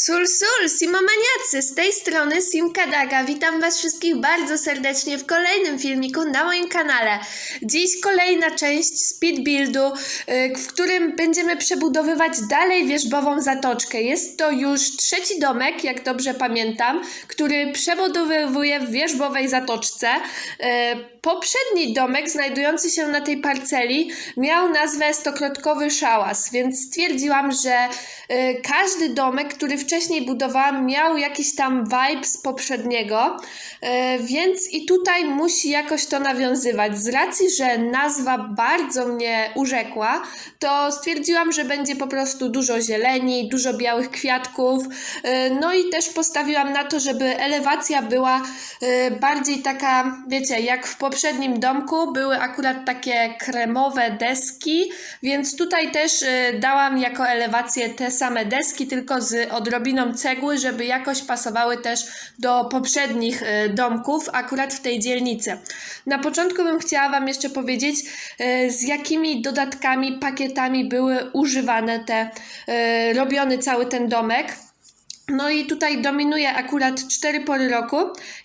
Sul, sul, simomaniacy, z tej strony Simka Daga. Witam Was wszystkich bardzo serdecznie w kolejnym filmiku na moim kanale. Dziś kolejna część speed buildu, y, w którym będziemy przebudowywać dalej wierzbową zatoczkę. Jest to już trzeci domek, jak dobrze pamiętam, który przebudowywuję w wierzbowej zatoczce. Y, Poprzedni domek znajdujący się na tej parceli miał nazwę Stokrotkowy Szałas, więc stwierdziłam, że y, każdy domek, który wcześniej budowałam, miał jakiś tam vibe z poprzedniego, y, więc i tutaj musi jakoś to nawiązywać. Z racji, że nazwa bardzo mnie urzekła, to stwierdziłam, że będzie po prostu dużo zieleni, dużo białych kwiatków, y, no i też postawiłam na to, żeby elewacja była y, bardziej taka, wiecie, jak w poprzednim domku były akurat takie kremowe deski, więc tutaj też dałam jako elewację te same deski, tylko z odrobiną cegły, żeby jakoś pasowały też do poprzednich y, domków, akurat w tej dzielnicy. Na początku bym chciała Wam jeszcze powiedzieć, y, z jakimi dodatkami, pakietami były używane te, y, robiony cały ten domek. No i tutaj dominuje akurat cztery pory roku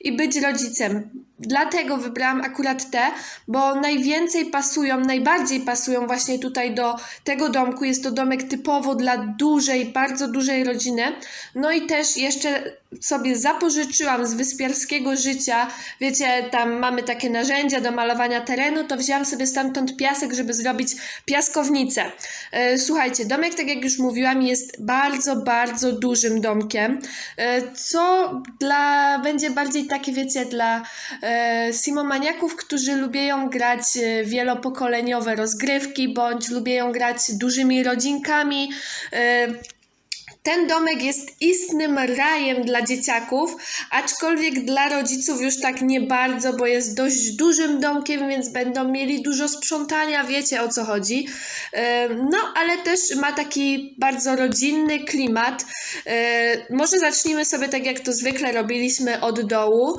i być rodzicem. Dlatego wybrałam akurat te, bo najwięcej pasują, najbardziej pasują właśnie tutaj do tego domku. Jest to domek typowo dla dużej, bardzo dużej rodziny. No i też jeszcze sobie zapożyczyłam z wyspiarskiego życia. Wiecie, tam mamy takie narzędzia do malowania terenu, to wzięłam sobie stamtąd piasek, żeby zrobić piaskownicę. E, Słuchajcie, domek, tak jak już mówiłam, jest bardzo, bardzo dużym domkiem, e, co dla, będzie bardziej takie, wiecie, dla simomaniaków, którzy lubią grać e, wielopokoleniowe rozgrywki, bądź lubią grać dużymi rodzinkami. Ten domek jest istnym rajem dla dzieciaków, aczkolwiek dla rodziców już tak nie bardzo, bo jest dość dużym domkiem, więc będą mieli dużo sprzątania, wiecie o co chodzi. No, ale też ma taki bardzo rodzinny klimat. Może zacznijmy sobie tak, jak to zwykle robiliśmy od dołu.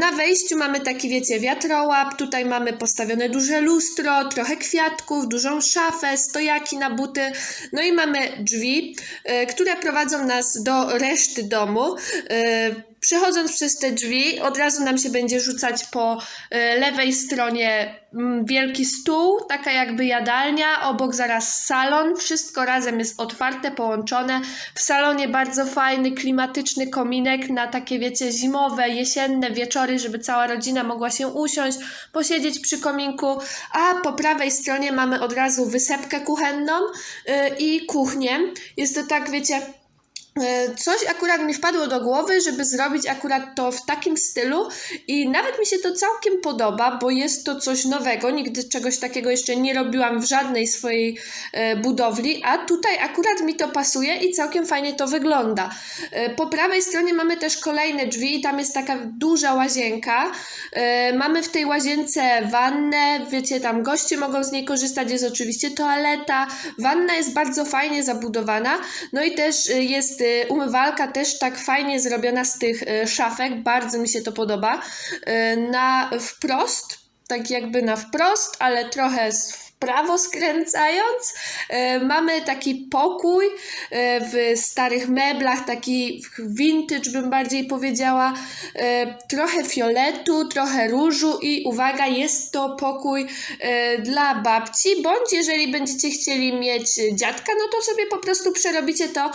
Na wejściu mamy taki, wiecie, wiatrołap, tutaj mamy postawione duże lustro, trochę kwiatków, dużą szafę, stojaki na buty, no i mamy drzwi, e, które prowadzą nas do reszty domu. E, Przechodząc przez te drzwi, od razu nam się będzie rzucać po e, lewej stronie mm, wielki stół, taka jakby jadalnia, obok zaraz salon. Wszystko razem jest otwarte, połączone. W salonie bardzo fajny, klimatyczny kominek na takie, wiecie, zimowe, jesienne wieczory, żeby cała rodzina mogła się usiąść, posiedzieć przy kominku. A po prawej stronie mamy od razu wysepkę kuchenną y, i kuchnię. Jest to tak, wiecie, E, Coś akurat mi wpadło do głowy, żeby zrobić akurat to w takim stylu i nawet mi się to całkiem podoba, bo jest to coś nowego. Nigdy czegoś takiego jeszcze nie robiłam w żadnej swojej e, budowli, a tutaj akurat mi to pasuje i całkiem fajnie to wygląda. E, po prawej stronie mamy też kolejne drzwi i tam jest taka duża łazienka. E, mamy w tej łazience wannę, wiecie, tam goście mogą z niej korzystać, jest oczywiście toaleta. Wanna jest bardzo fajnie zabudowana, no i też e, jest e, umywalka też tak fajnie zrobiona z tych e, szafek, bardzo mi się to podoba. E, Na wprost, tak jakby na wprost, ale trochę z prawo skręcając, e, mamy taki pokój e, w starych meblach, taki vintage bym bardziej powiedziała, e, trochę fioletu, trochę różu i uwaga, jest to pokój dla babci, bądź jeżeli będziecie chcieli mieć dziadka, no to sobie po prostu przerobicie to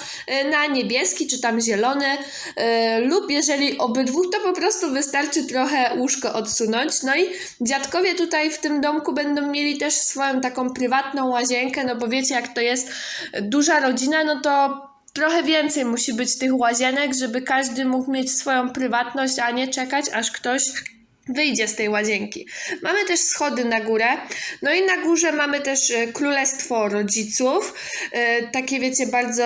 na niebieski czy tam zielony lub jeżeli obydwu, to po prostu wystarczy trochę łóżko odsunąć. No i dziadkowie tutaj w tym domku będą mieli też swoją taką prywatną łazienkę, no bo wiecie jak to jest duża rodzina, no to trochę więcej musi być tych łazienek, żeby każdy mógł mieć swoją prywatność, a nie czekać aż ktoś wyjdzie z tej łazienki. Mamy też schody na górę. No i na górze mamy też e, królestwo rodziców. E, Takie wiecie bardzo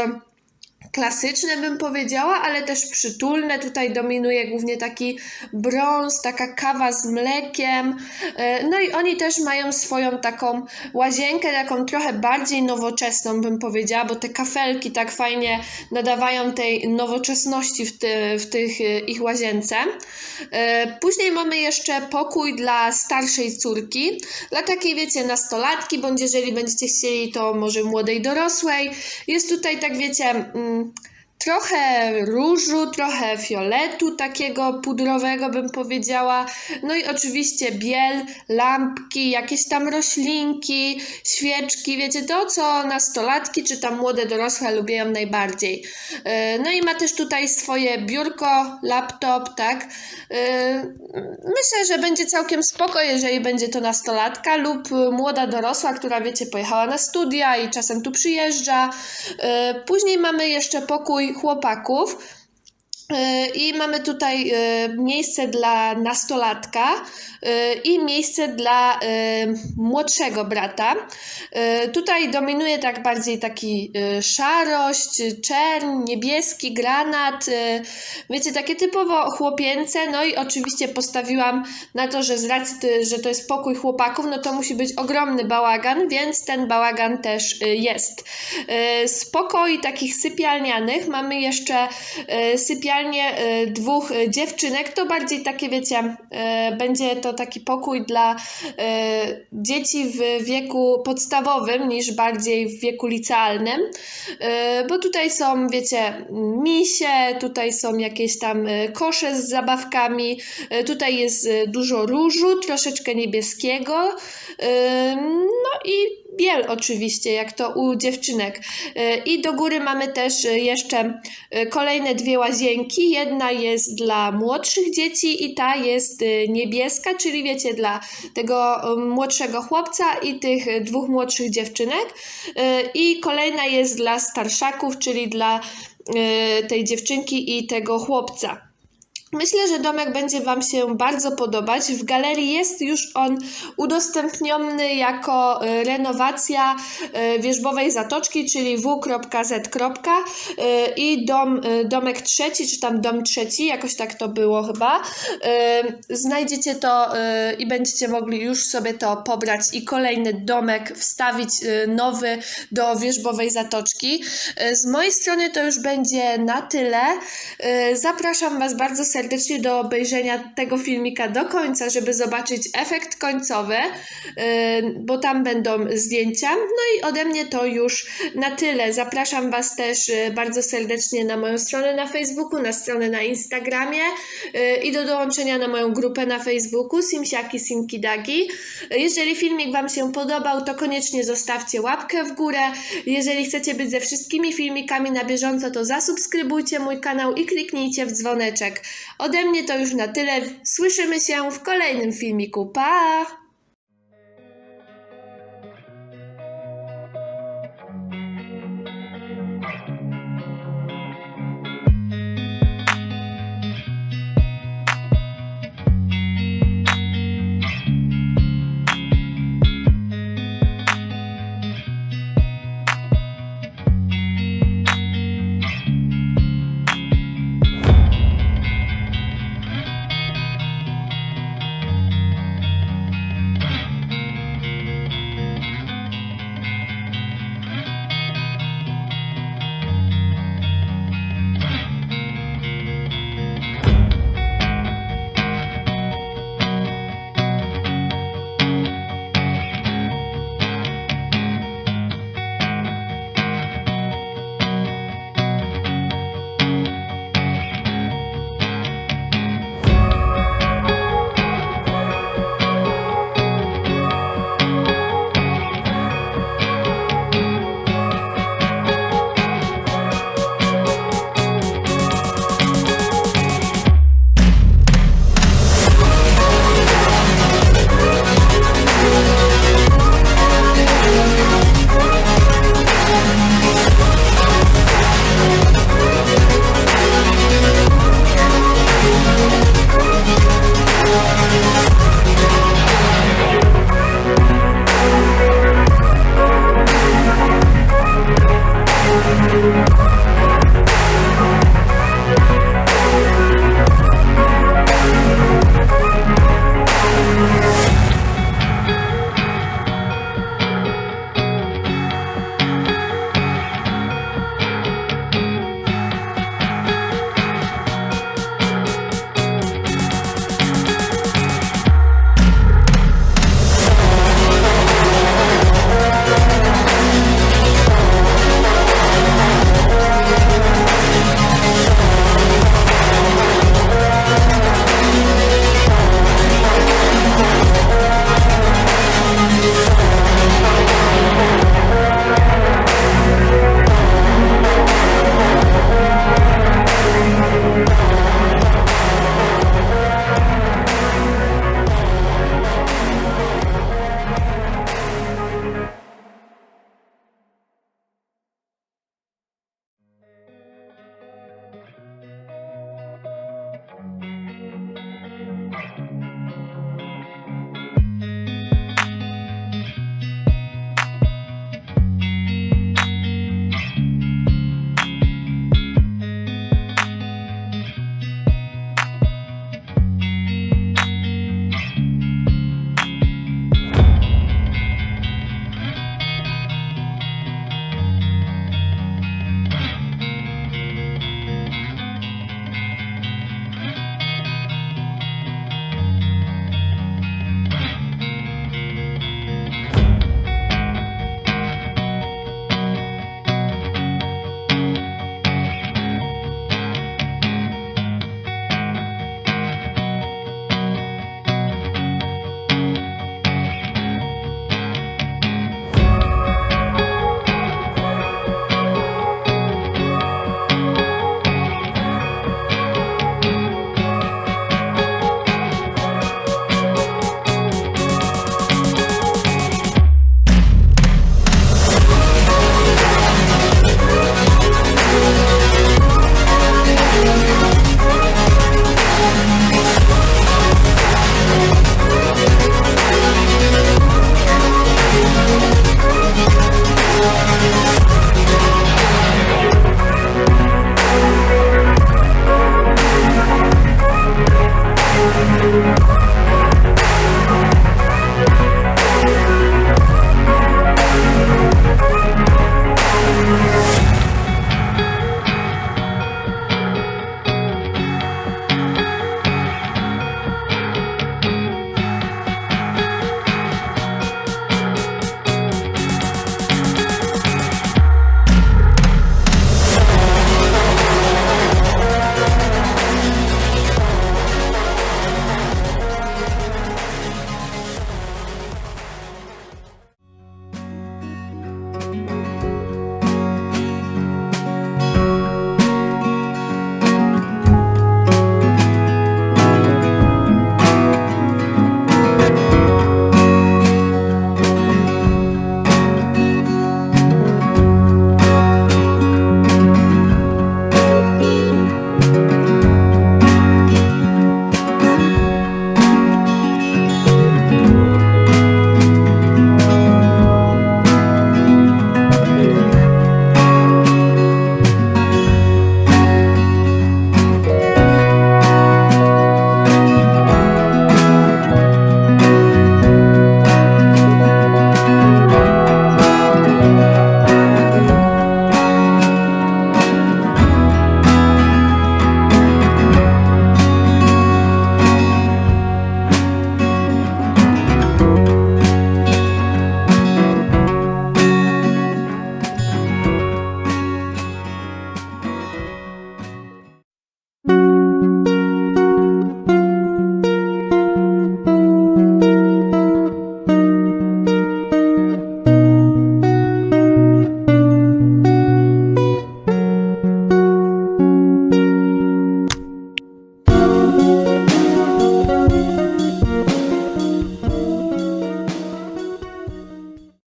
klasyczne bym powiedziała, ale też przytulne. Tutaj dominuje głównie taki brąz, taka kawa z mlekiem. E, No i oni też mają swoją taką łazienkę, taką trochę bardziej nowoczesną bym powiedziała, bo te kafelki tak fajnie nadawają tej nowoczesności w, ty, w tych e, ich łazience. E, Później mamy jeszcze pokój dla starszej córki, dla takiej wiecie nastolatki, bądź jeżeli będziecie chcieli to może młodej dorosłej. Jest tutaj tak wiecie... Mm, ähm, trochę różu, trochę fioletu takiego pudrowego bym powiedziała. No i oczywiście biel, lampki, jakieś tam roślinki, świeczki, wiecie to, co nastolatki czy tam młode dorosłe lubią najbardziej. E, No i ma też tutaj swoje biurko, laptop, tak. E, Myślę, że będzie całkiem spoko, jeżeli będzie to nastolatka lub młoda dorosła, która wiecie, pojechała na studia i czasem tu przyjeżdża. E, Później mamy jeszcze pokój chłopaków. I mamy tutaj e, miejsce dla nastolatka e, i miejsce dla e, młodszego brata. Tutaj dominuje tak bardziej taki szarość, czerń, niebieski, granat. Wiecie, takie typowo chłopięce. No i oczywiście postawiłam na to, że z racji, że to jest pokój chłopaków, no to musi być ogromny bałagan, więc ten bałagan też jest. Z pokoi takich sypialnianych mamy jeszcze e, sypialnię e, dwóch e, dziewczynek. To bardziej takie, wiecie, e, będzie to taki pokój dla dzieci w wieku podstawowym niż bardziej w wieku licealnym, bo tutaj są, wiecie, misie, tutaj są jakieś tam kosze z zabawkami, tutaj jest dużo różu, troszeczkę niebieskiego, no i biel oczywiście, jak to u dziewczynek. E, I do góry mamy też e, jeszcze e, kolejne dwie łazienki. Jedna jest dla młodszych dzieci i ta jest niebieska, czyli wiecie, dla tego młodszego chłopca i tych dwóch młodszych dziewczynek. I kolejna jest dla starszaków, czyli dla tej dziewczynki i tego chłopca. Myślę, że domek będzie Wam się bardzo podobać. W galerii jest już on udostępniony jako e, renowacja e, wierzbowej zatoczki, czyli w.z. e, i dom, domek trzeci, czy tam dom trzeci, jakoś tak to było chyba. Znajdziecie to i będziecie mogli już sobie to pobrać i kolejny domek wstawić nowy do wierzbowej zatoczki. Z mojej strony to już będzie na tyle. Zapraszam Was bardzo serdecznie do obejrzenia tego filmika do końca, żeby zobaczyć efekt końcowy, e, bo tam będą zdjęcia. No i ode mnie to już na tyle. Zapraszam Was też e, bardzo serdecznie na moją stronę na Facebooku, na stronę na Instagramie e, i do dołączenia na moją grupę na Facebooku Simsiaki Simki Dagi. E, Jeżeli filmik Wam się podobał, to koniecznie zostawcie łapkę w górę. Jeżeli chcecie być ze wszystkimi filmikami na bieżąco, to zasubskrybujcie mój kanał i kliknijcie w dzwoneczek. Ode mnie to już na tyle. Słyszymy się w kolejnym filmiku. Pa!